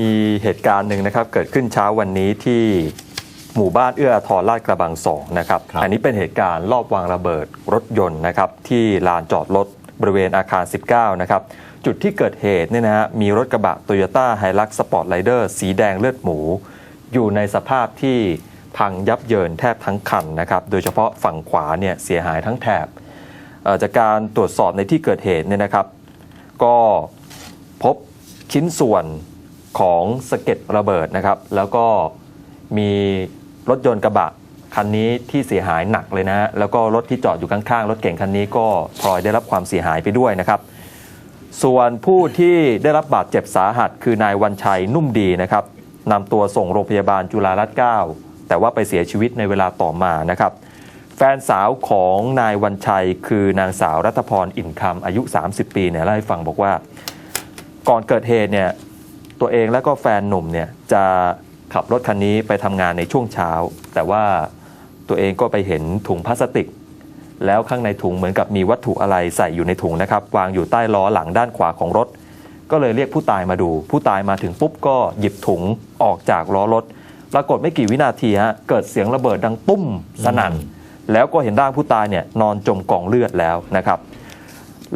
มีเหตุการณ์หนึ่งนะครับเกิดขึ้นเช้าวันนี้ที่หมู่บ้านเอื้ออาทรลาดกระบังสองนะครับครับ อันนี้เป็นเหตุการณ์รอบวางระเบิดรถยนต์นะครับที่ลานจอดรถบริเวณอาคาร 19 นะครับ จุดที่เกิดเหตุเนี่ยนะฮะมีรถกระบะโตโยต้าไฮลักสปอร์ตไ i เดอร์สีแดงเลือดหมู อยู่ในสภาพที่พังยับเยินแทบทั้งคันนะครับ โดยเฉพาะฝั่งขวาเนี่ยเสียหายทั้งแถบเอ่อจากการตรวจสอบในที่เกิดเหตุเนี่ยนะครับ ก็พบชิ้นส่วน ของสะเก็ดระเบิดนะครับ แล้วก็มีรถยนต์กระบะคันนี้ที่เสียหายหนักเลยนะ แล้วก็รถที่จอดอยู่ข้างๆ รถเก่งคันนี้ก็พลอยได้รับความเสียหายไปด้วยนะครับ ส่วนผู้ที่ได้รับบาดเจ็บสาหัส คือนายวันชัยนุ่มดีนะครับนำตัวส่งโรงพยาบาลจุฬารัตน์9แต่ว่าไปเสียชีวิตในเวลาต่อมานะครับ แฟนสาวของนายวันชัย คือนางสาวรัตพรอิ่นคำอายุ 30 ปีเนี่ยเล่าให้ฟังบอกว่า ก่อนเกิดเหตุเนี่ย ตัวเองและก็แฟนหนุ่มเนี่ยจะขับรถคันนี้ไปทำงานในช่วงเช้า แต่ว่าตัวเองก็ไปเห็นถุงพลาสติก แล้วข้างในถุงเหมือนกับมีวัตถุอะไรใส่อยู่ในถุงนะครับ วางอยู่ใต้ล้อหลังด้านขวาของรถ ก็เลยเรียกผู้ตายมาดู ผู้ตายมาถึงปุ๊บก็หยิบถุงออกจากล้อรถ ปรากฏไม่กี่วินาทีฮะเกิดเสียงระเบิดดังตุ้มสนั่น แล้วก็เห็นร่างผู้ตายเนี่ยนอนจมกองเลือดแล้วนะครับ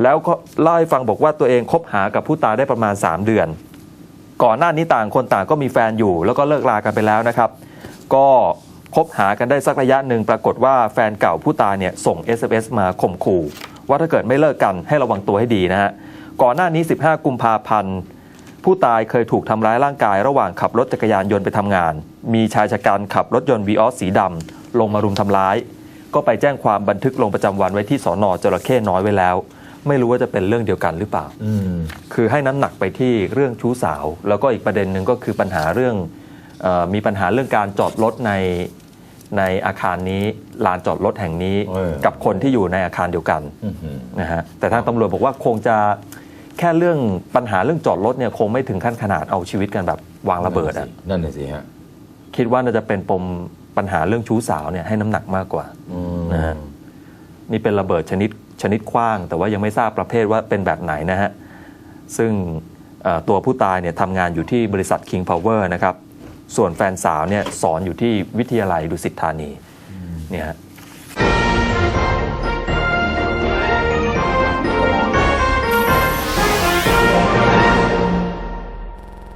แล้วก็เล่าให้ฟังบอกว่าตัวเองคบหากับผู้ตายได้ประมาณ 3 เดือน ก่อนหน้านี้ต่างคนต่างก็มีแฟนอยู่ แล้วก็เลิกลากันไปแล้วนะครับ ก็คบหากันได้สักระยะหนึ่งปรากฏว่าแฟนเก่าผู้ตายเนี่ยส่ง SMS มาข่มขู่ว่าถ้าเกิดไม่เลิกกันให้ระวังตัวให้ดีนะฮะก่อนหน้านี้ 15 กุมภาพันธ์ผู้ตายเคยถูกทำร้ายร่างกายระหว่างขับรถจักรยานยนต์ไปทำงาน มีชายชะกันขับรถยนต์วีออสสีดำลงมารุมทำร้าย ก็ไปแจ้งความบันทึกลงประจำวันไว้ที่สอนอจระเข้น้อยไว้แล้ว ไม่รู้ว่าจะเป็นเรื่องเดียวกันหรือเปล่าอืมคือให้น้ำหนักไปที่เรื่องชู้สาว แล้วก็อีกประเด็นหนึ่งก็คือปัญหาเรื่องเออมีปัญหาเรื่องการจอดรถในในอาคารนี้ลานจอดรถแห่งนี้เออกับคนที่อยู่ในอาคารเดียวกันอื้อหือนะฮะแต่ทางตำรวจบอกว่าคงจะแค่เรื่องปัญหาเรื่องจอดรถเนี่ยคงไม่ถึงขั้นขนาดเอาชีวิตกันแบบวางระเบิดอะนั่นน่ะสิฮะคิดว่าน่าจะเป็นปมปัญหาเรื่องชู้สาวเนี่ยให้น้ำหนักมากกว่าอืมนะฮะนี่เป็นระเบิดชนิด ชนิดกว้าง แต่ว่ายังไม่ทราบประเภทว่าเป็นแบบไหนนะฮะ ซึ่งตัวผู้ตายเนี่ยทำงานอยู่ที่บริษัท King Power นะครับ ส่วนแฟนสาวเนี่ยสอนอยู่ที่วิทยาลัยดุสิตธานีเนี่ยฮะ